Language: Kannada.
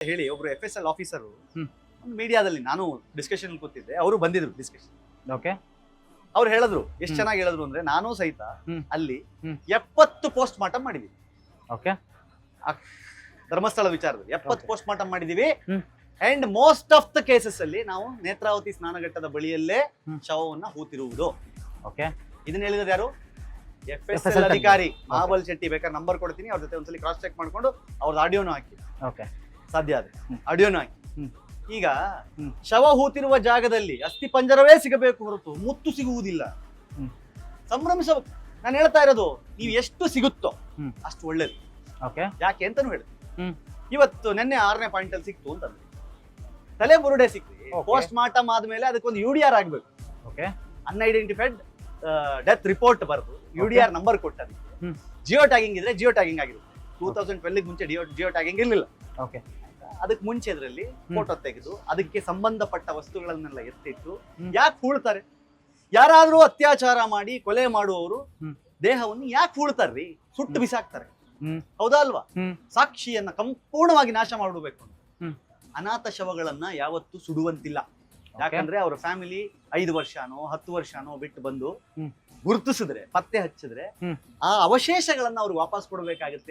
ಹೇಳಿ ಒಬ್ರು F S L officer hmm. ಮೀಡಿಯಾದಲ್ಲಿ ನಾನು ಡಿಸ್ಕಷನ್ ಕೂತಿದ್ದೆ. ಅವರು ಬಂದಿದ್ರು ಡಿಸ್ಕಷನ್ ಓಕೆ ಅವ್ರು ಹೇಳಿದ್ರು ಎಷ್ಟು ಹ್ಮ್. ಚೆನ್ನಾಗಿ ಹೇಳಿದ್ರು ಅಂದ್ರೆ ನಾನು ಸಹಿತ ಹ್ಮ್. ಅಲ್ಲಿ ಹ್ಮ್. ಎಪ್ಪತ್ತು ಪೋಸ್ಟ್ ಮಾರ್ಟಮ್ ಮಾಡಿದ್ವಿ ಓಕೆ ಧರ್ಮಸ್ಥಳ ವಿಚಾರದಲ್ಲಿ ಎಪ್ಪತ್ತು. ಪೋಸ್ಟ್ ಮಾರ್ಟಮ್ ಮಾಡಿದೀವಿ. ಹ್ಮ್. And most of the cases ಅಲ್ಲಿ ನಾವು ನೇತ್ರಾವತಿ ಸ್ನಾನಘಟ್ಟದ ಬಳಿಯಲ್ಲೇ ಹ್ಮ್. ಶವವನ್ನ ಹೂತಿರುವುದು. ಓಕೆ ಇದನ್ನ ಹೇಳಿದ್ರು ಯಾರು? ಎಫ್ ಎಸ್ FSL ಎಲ್ ಅಧಿಕಾರಿ. ಮಹಾಬಲ್ ಶೆಟ್ಟಿ ಬೇಕಾದ್ರೆ ನಂಬರ್ ಕೊಡ್ತೀನಿ. ಅವ್ರ ಜೊತೆ ಒಂದ್ಸಲಿ ಕ್ರಾಸ್ ಚೆಕ್ ಮಾಡ್ಕೊಂಡು ಅವ್ರದ್ದು ಆಡಿಯೋನು ಹಾಕಿ. ಓಕೆ ಸಾಧ್ಯ ಅದು ಹ್ಮ್. ಆಡಿಯೋನು ಹಾಕಿ. ಈಗ. ಶವ ಹೂತಿರುವ ಜಾಗದಲ್ಲಿ ಅಸ್ಥಿ ಪಂಜರವೇ ಸಿಗಬೇಕು ಹೊರತು ಮುತ್ತು ಸಿಗುವುದಿಲ್ಲ. ಹ್ಮ್. ಸಂಭ್ರಮಿಸಬೇಕು. ನಾನು ಹೇಳ್ತಾ ಇರೋದು ನೀವು ಎಷ್ಟು ಸಿಗುತ್ತೋ. ಅಷ್ಟು ಒಳ್ಳೇದು. ಓಕೆ. ಯಾಕೆ ಅಂತಾನು ಹೇಳಿ. ಹ್ಮ್. ಇವತ್ತು ನಿನ್ನೆ ಆರನೇ ಪಾಯಿಂಟ್ ಅಲ್ಲಿ ಸಿಕ್ತು ಅಂತ ತಲೆ ಬುರುಡೆ ಸಿಕ್ತು. ಪೋಸ್ಟ್ ಮಾರ್ಟಮ್ ಆದ್ಮೇಲೆ ಅದಕ್ಕೊಂದು ಯು ಡಿ ಆರ್ ಆಗ್ಬೇಕು. ಓಕೆ. ಅನ್ಐಡೆಂಟಿಫೈಡ್ ಡೆತ್ ರಿಪೋರ್ಟ್ ಬರೆದು ಯು ಡಿ ಆರ್ ನಂಬರ್ ಕೊಟ್ಟದಕ್ಕೆ. ಜಿಯೋ ಟ್ಯಾಗಿಂಗ್ ಇದ್ರೆ ಜಿಯೋ ಟ್ಯಾಗಿಂಗ್ ಆಗಿರುತ್ತೆ ಟೂ ತೌಸಂಡ್ ಟ್ವೆಲ್ ಮುಂಚೆ ಜಿಯೋ ಜಿಯೋ ಟ್ಯಾಗಿಂಗ್ ಇರಲಿಲ್ಲ. ಓಕೆ. ಅದಕ್ಕೆ ಮುಂಚೆ ಇದರಲ್ಲಿ ಫೋಟೋ ತೆಗೆದು ಅದಕ್ಕೆ ಸಂಬಂಧಪಟ್ಟ ವಸ್ತುಗಳನ್ನೆಲ್ಲ ಎತ್ತಿಟ್ಟು. ಯಾಕೆ ಹೂಳ್ತಾರೆ? ಯಾರಾದ್ರೂ ಅತ್ಯಾಚಾರ ಮಾಡಿ ಕೊಲೆ ಮಾಡುವವರು ದೇಹವನ್ನು ಯಾಕೆ ಹೂಳ್ತಾರ್ರಿ? ಸುಟ್ಟು ಬಿಸಾಕ್ತಾರೆ. ಹೌದಾ ಅಲ್ವಾ? ಸಾಕ್ಷಿಯನ್ನ ಸಂಪೂರ್ಣವಾಗಿ ನಾಶ ಮಾಡಬೇಕು. ಅನಾಥ ಶವಗಳನ್ನ ಯಾವತ್ತೂ ಸುಡುವಂತಿಲ್ಲ. ಯಾಕಂದ್ರೆ ಅವರ ಫ್ಯಾಮಿಲಿ ಐದು ವರ್ಷನೋ ಹತ್ತು ವರ್ಷನೋ ಬಿಟ್ಟು ಬಂದು. ಗುರುತಿಸಿದ್ರೆ ಪತ್ತೆ ಹಚ್ಚಿದ್ರೆ ಆ ಅವಶೇಷಗಳನ್ನ ಅವ್ರಿಗೆ ವಾಪಸ್ ಕೊಡಬೇಕಾಗುತ್ತೆ.